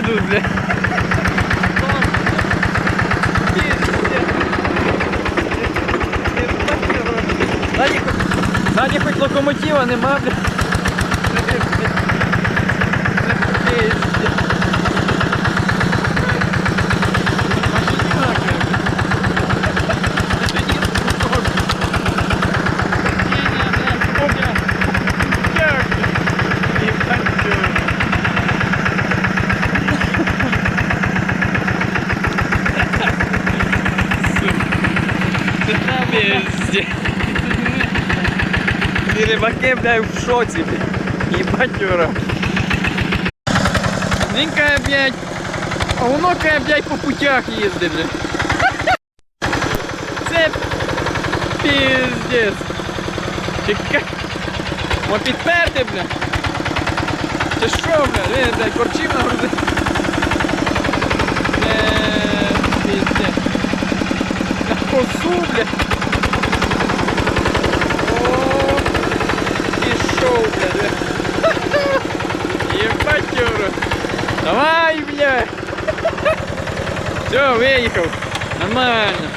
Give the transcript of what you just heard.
їдуть, бля. Ззаді хоч локомотива нема, бля. Пизде. І рибаки, блядь, в шоці, блядь. Їбать юра. Каже, блядь, а воно каже, блядь, по путях їздить, блядь. Це пиздец. Чекай. Мо підперти, блядь. Це що, блядь? Він, блядь, корчів на груди. Е, пиздец. На косу, блядь. О, пішов, блядь. Ебать, Юра. Давай, бля. Все, виїхав. Нормально.